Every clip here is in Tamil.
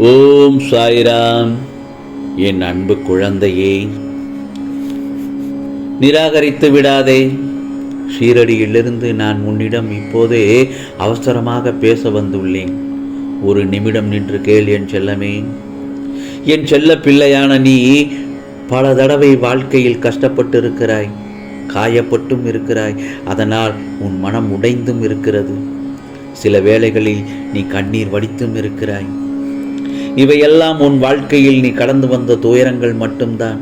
ஓம் சாய்ராம். என் அன்பு குழந்தையே நிராகரித்து விடாதே. ஷீரடியிலிருந்து நான் உன்னிடம் இப்போதே அவசரமாக பேச வந்துள்ளேன். ஒரு நிமிடம் நின்று கேள் என் செல்லமே. என் செல்ல பிள்ளையான நீ பல தடவை வாழ்க்கையில் கஷ்டப்பட்டு இருக்கிறாய் காயப்பட்டும் இருக்கிறாய். அதனால் உன் மனம் உடைந்தும் இருக்கிறது. சில வேளைகளில் நீ கண்ணீர் வடித்தும் இருக்கிறாய். இவையெல்லாம் உன் வாழ்க்கையில் நீ கடந்து வந்த துயரங்கள் மட்டும்தான்.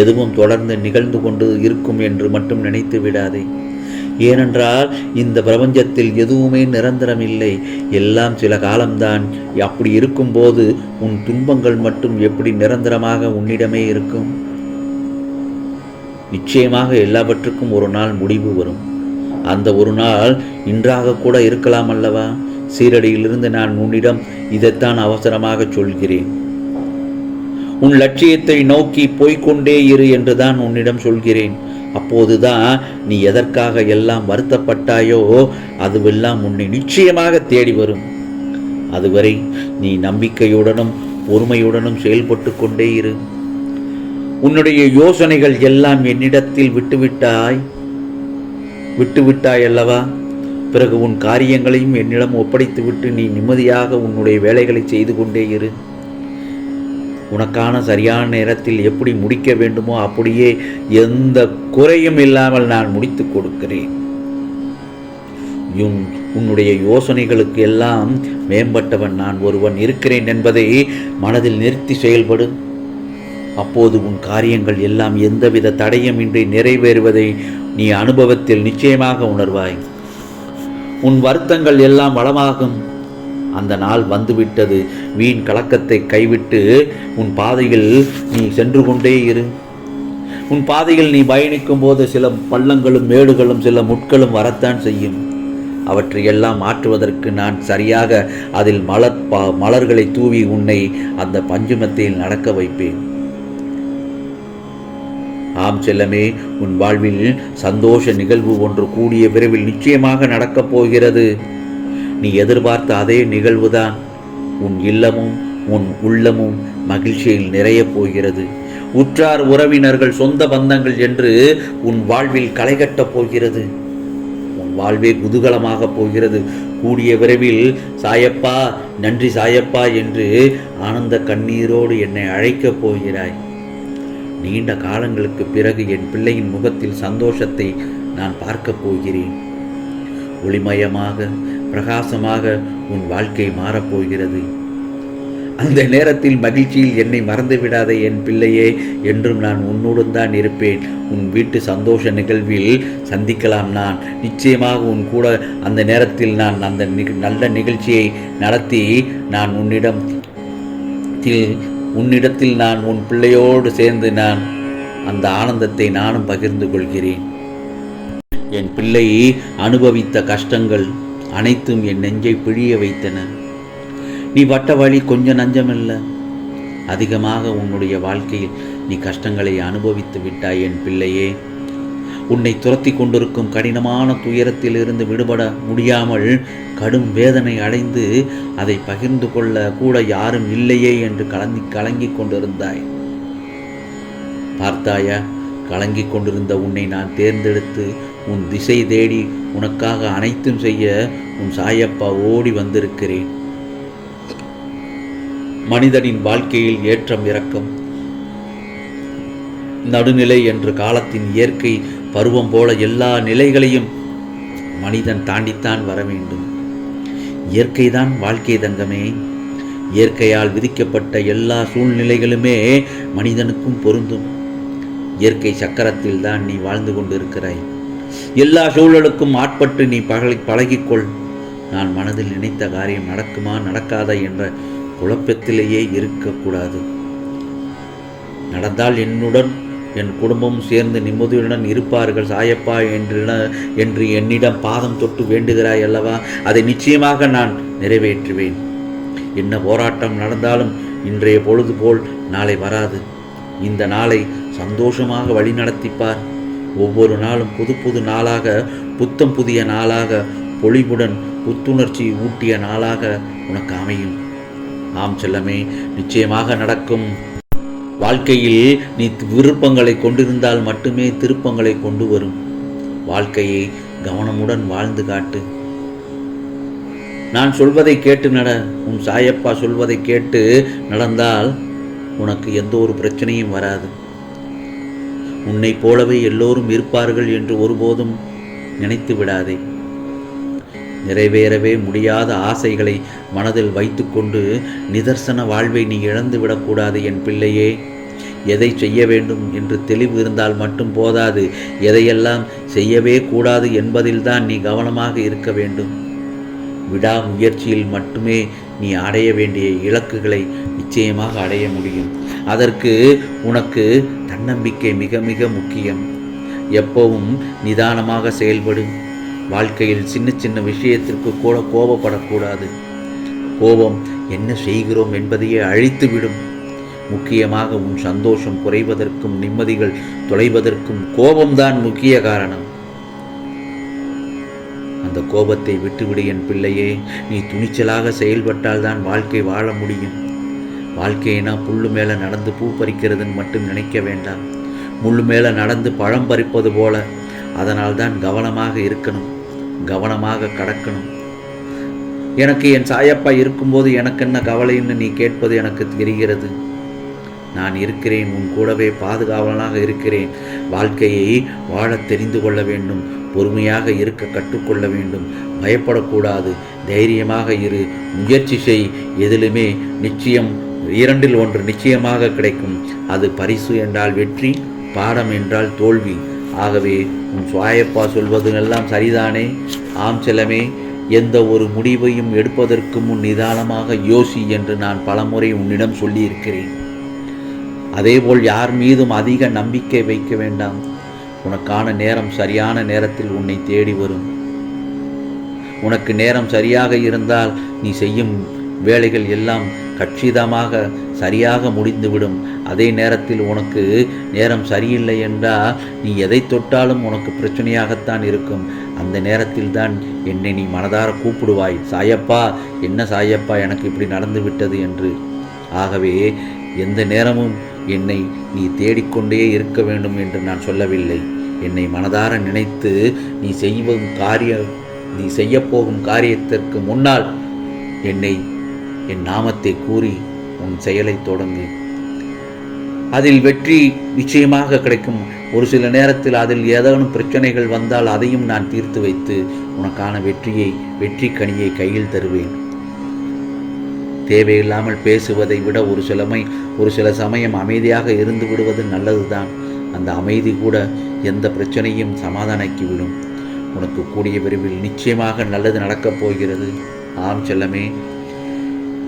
எதுவும் தொடர்ந்து நிகழ்ந்து கொண்டு இருக்கும் என்று மட்டும் நினைத்து விடாதே. ஏனென்றால் இந்த பிரபஞ்சத்தில் எதுவுமே நிரந்தரம் இல்லை எல்லாம் சில காலம்தான். அப்படி இருக்கும்போது உன் துன்பங்கள் மட்டும் எப்படி நிரந்தரமாக உன்னிடமே இருக்கும்? நிச்சயமாக எல்லாவற்றுக்கும் ஒரு நாள் முடிவு வரும். அந்த ஒரு நாள் இன்றாக கூட இருக்கலாம் அல்லவா? சீரடியிலிருந்து நான் உன்னிடம் இதைத்தான் அவசரமாக சொல்கிறேன். உன் லட்சியத்தை நோக்கி போய்க்கொண்டே இரு என்றுதான் உன்னிடம் சொல்கிறேன். அப்போதுதான் நீ எதற்காக எல்லாம் வருத்தப்பட்டாயோ அதுவெல்லாம் உன்னை நிச்சயமாக தேடி வரும். அதுவரை நீ நம்பிக்கையுடனும் பொறுமையுடனும் செயல்பட்டு கொண்டே இரு. உன்னுடைய யோசனைகள் எல்லாம் என்னிடத்தில் விட்டுவிட்டாய். விட்டுவிட்டாய் அல்லவா பிறகு உன் காரியங்களையும் என்னிடம் ஒப்படைத்துவிட்டு நீ நிம்மதியாக உன்னுடைய வேலைகளை செய்து கொண்டே இரு. உனக்கான சரியான நேரத்தில் எப்படி முடிக்க வேண்டுமோ அப்படியே எந்த குறையும் இல்லாமல் நான் முடித்து கொடுக்கிறேன். உன் உன்னுடைய யோசனைகளுக்கு எல்லாம் மேம்பட்டவன் நான் ஒருவன் இருக்கிறேன் என்பதை மனதில் நிறுத்தி செயல்படு. அப்போது உன் காரியங்கள் எல்லாம் எந்தவித தடையுமின்றி நிறைவேறுவதை நீ அனுபவத்தில் நிச்சயமாக உணர்வாய். உன் வருத்தங்கள் எல்லாம் வளமாகும். அந்த நாள் வந்துவிட்டது. வீண் கலக்கத்தை கைவிட்டு உன் பாதையில் நீ சென்று கொண்டே இரு. உன் பாதையில் நீ பயணிக்கும் போது சில பள்ளங்களும் மேடுகளும் சில முட்களும் வரத்தான் செய்யும். அவற்றையெல்லாம் மாற்றுவதற்கு நான் சரியாக அதில் மலர் பா மலர்களை தூவி உன்னை அந்த பஞ்சுமத்தில் நடக்க வைப்பேன். ஆம் செல்லமே உன் வாழ்வில் சந்தோஷ நிகழ்வு ஒன்று கூடிய விரைவில் நிச்சயமாக நடக்கப் போகிறது. நீ எதிர்பார்த்த அதே நிகழ்வுதான். உன் இல்லமும் உன் உள்ளமும் மகிழ்ச்சியில் நிறையப் போகிறது. உற்றார் உறவினர்கள் சொந்த பந்தங்கள் என்று உன் வாழ்வில் களைகட்டப் போகிறது. உன் வாழ்வே குதூகலமாக போகிறது. கூடிய விரைவில் சாயப்பா நன்றி சாயப்பா என்று ஆனந்த கண்ணீரோடு என்னை அழைக்கப் போகிறாய். நீண்ட காலங்களுக்கு பிறகு என் பிள்ளையின் முகத்தில் சந்தோஷத்தை நான் பார்க்கப் போகிறேன். ஒளிமயமாக பிரகாசமாக உன் வாழ்க்கை மாறப்போகிறது அந்த நேரத்தில் மகிழ்ச்சியில் என்னை மறந்து விடாதே என் பிள்ளையே என்றும் நான் உன்னுடன் தான் இருப்பேன். உன் வீட்டு சந்தோஷ நிகழ்வில் சந்திக்கலாம் நான். நிச்சயமாக உன் கூட அந்த நேரத்தில் நான் அந்த நிக- நல்ல நிகழ்ச்சியை நடத்தி நான் உன்னிடம் உன்னிடத்தில் நான் உன் பிள்ளையோடு சேர்ந்து நான் அந்த ஆனந்தத்தை நானும் பகிர்ந்து கொள்கிறேன். என் பிள்ளை அனுபவித்த கஷ்டங்கள் அனைத்தும் என் நெஞ்சை பிழிய வைத்தன. நீ வட்ட வழி கொஞ்சம் நஞ்சமில்ல. அதிகமாக உன்னுடைய வாழ்க்கையில் நீ கஷ்டங்களை அனுபவித்து விட்டாய் என் பிள்ளையே. உன்னை துரத்தி கொண்டிருக்கும் கடினமான துயரத்திலிருந்து விடுபட முடியாமல் கடும் வேதனை அடைந்து அதை பகிர்ந்து கொள்ள கூட யாரும் இல்லையே என்று கலங்கி கலங்கிக் கொண்டிருந்தாய். பார்த்தாயா கலங்கிக் கொண்டிருந்த உன்னை நான் தேர்ந்தெடுத்து உன் திசை தேடி உனக்காக அனைத்தும் செய்ய உன் சாயப்பா ஓடி வந்திருக்கிறேன். மனிதனின் வாழ்க்கையில் ஏற்றம் இறக்கம் நடுநிலை என்று காலத்தின் இயற்கை பருவம் போல எல்லா நிலைகளையும் மனிதன் தாண்டித்தான் வர வேண்டும். இயற்கைதான் வாழ்க்கை தங்கமே. இயற்கையால் விதிக்கப்பட்ட எல்லா சூழ்நிலைகளுமே மனிதனுக்கும் பொருந்தும். இயற்கை சக்கரத்தில் தான் நீ வாழ்ந்து கொண்டிருக்கிறாய். எல்லா சூழலுக்கும் ஆட்பட்டு நீ பழகி பழகிக்கொள். நான் மனதில் நினைத்த காரியம் நடக்குமா நடக்காதா என்ற குழப்பத்திலேயே இருக்கக்கூடாது. நடந்தால் என்னுடன் என் குடும்பம் சேர்ந்து நிம்மதியுடன் இருப்பார்கள். சாயப்பா என்று என்று என்னிடம் பாதம் தொட்டு வேண்டுகிறாய் அல்லவா? அதை நிச்சயமாக நான் நிறைவேற்றுவேன். என்ன போராட்டம் நடந்தாலும் இன்றைய பொழுது போல் நாளை வராது. இந்த நாளை சந்தோஷமாக வழிநடத்திப்பார் ஒவ்வொரு நாளும் புது புது நாளாக புத்தம் புதிய நாளாக பொழிவுடன் புத்துணர்ச்சி ஊட்டிய நாளாக உனக்கு அமையும். ஆம் செல்லமே நிச்சயமாக நடக்கும். வாழ்க்கையில் நீ விருப்பங்களை கொண்டிருந்தால் மட்டுமே திருப்பங்களை கொண்டு வரும். வாழ்க்கையை கவனமுடன் வாழ்ந்து காட்டு. நான் சொல்வதை கேட்டு நட உன் சாயப்பா சொல்வதை கேட்டு நடந்தால் உனக்கு எந்த ஒரு பிரச்சனையும் வராது. உன்னைப் போலவே எல்லோரும் இருப்பார்கள் என்று ஒருபோதும் நினைத்து விடாதே. நிறைவேறவே முடியாத ஆசைகளை மனதில் வைத்துக்கொண்டு நிதர்சன வாழ்வை நீ இழந்து விடக்கூடாது என் பிள்ளையே. எதை செய்ய வேண்டும் என்று தெளிவு இருந்தால் மட்டும் போதாது. எதையெல்லாம் செய்யவே கூடாது என்பதில்தான் நீ கவனமாக இருக்க வேண்டும். விடாமுயற்சியில் மட்டுமே நீ அடைய வேண்டிய இலக்குகளை நிச்சயமாக அடைய முடியும். அதற்கு உனக்கு தன்னம்பிக்கை மிக மிக முக்கியம். எப்பவும் நிதானமாக செயல்படும் வாழ்க்கையில் சின்ன சின்ன விஷயத்திற்கு கூட கோபப்படக்கூடாது. கோபம் என்ன செய்கிறோம் என்பதையே அழித்துவிடும். முக்கியமாக உன் சந்தோஷம் குறைவதற்கும் நிம்மதிகள் தொலைவதற்கும் கோபம்தான் முக்கிய காரணம். அந்த கோபத்தை விட்டுவிடு என் பிள்ளையே. நீ துணிச்சலாக செயல்பட்டால் தான் வாழ்க்கை வாழ முடியும். வாழ்க்கையினா புல்லு மேலே நடந்து பூ பறிக்கிறதுன்னு மட்டும் நினைக்க வேண்டாம். முள்ளு மேலே நடந்து பழம் பறிப்பது போல. அதனால் தான் கவனமாக இருக்கணும் கவனமாக கடக்கணும். எனக்கு என் சாயப்பா இருக்கும்போது எனக்கு என்ன கவலைன்னு நீ கேட்பது எனக்கு தெரிகிறது. நான் இருக்கிறேன் உன் கூடவே பாதுகாவலனாக இருக்கிறேன். வாழ்க்கையை வாழத் தெரிந்து கொள்ள வேண்டும் பொறுமையாக இருக்க கற்றுக்கொள்ள வேண்டும். பயப்படக்கூடாது தைரியமாக இரு. முயற்சி செய் எதிலுமே நிச்சயம் இரண்டில் ஒன்று நிச்சயமாக கிடைக்கும். அது பரிசு என்றால் வெற்றி பாடம் என்றால் தோல்வி. ஆகவே உன் சுவாயப்பா சொல்வது எல்லாம் சரிதானே? ஆம் செல்லமே எந்த ஒரு முடிவையும் எடுப்பதற்கு முன் நிதானமாக யோசி என்று நான் பலமுறை உன்னிடம் சொல்லியிருக்கிறேன். அதேபோல் யார் மீதும் அதிக நம்பிக்கை வைக்க வேண்டாம். உனக்கான நேரம் சரியான நேரத்தில் உன்னை தேடி வரும். உனக்கு நேரம் சரியாக இருந்தால் நீ செய்யும் வேலைகள் எல்லாம் கச்சிதமாக சரியாக முடிந்துவிடும். அதே நேரத்தில் உனக்கு நேரம் சரியில்லை என்றால் நீ எதை தொட்டாலும் உனக்கு பிரச்சனையாகத்தான் இருக்கும். அந்த நேரத்தில் தான் என்னை நீ மனதார கூப்பிடுவாய். சாயப்பா என்ன சாயப்பா எனக்கு இப்படி நடந்து விட்டது என்று. ஆகவே எந்த நேரமும் என்னை நீ தேடிக்கொண்டே இருக்க வேண்டும் என்று நான் சொல்லவில்லை. என்னை மனதார நினைத்து நீ செய்வும் காரிய நீ செய்யப்போகும் காரியத்திற்கு முன்னால் என்னை என் நாமத்தை கூறி உன் செயலை தொடங்கு. அதில் வெற்றி நிச்சயமாக கிடைக்கும். ஒரு சில நேரத்தில் அதில் ஏதேனும் பிரச்சனைகள் வந்தால் அதையும் நான் தீர்த்து வைத்து உனக்கான வெற்றியை வெற்றி கனியை கையில் தருவேன். தேவையில்லாமல் பேசுவதை விட ஒரு சிலமை ஒரு சில சமயம் அமைதியாக இருந்து விடுவது நல்லதுதான். அந்த அமைதி கூட எந்த பிரச்சனையும் சமாதானக்கிவிடும் உனக்கு கூடிய விரைவில் நிச்சயமாக நல்லது நடக்கப் போகிறது. ஆம் செல்லமே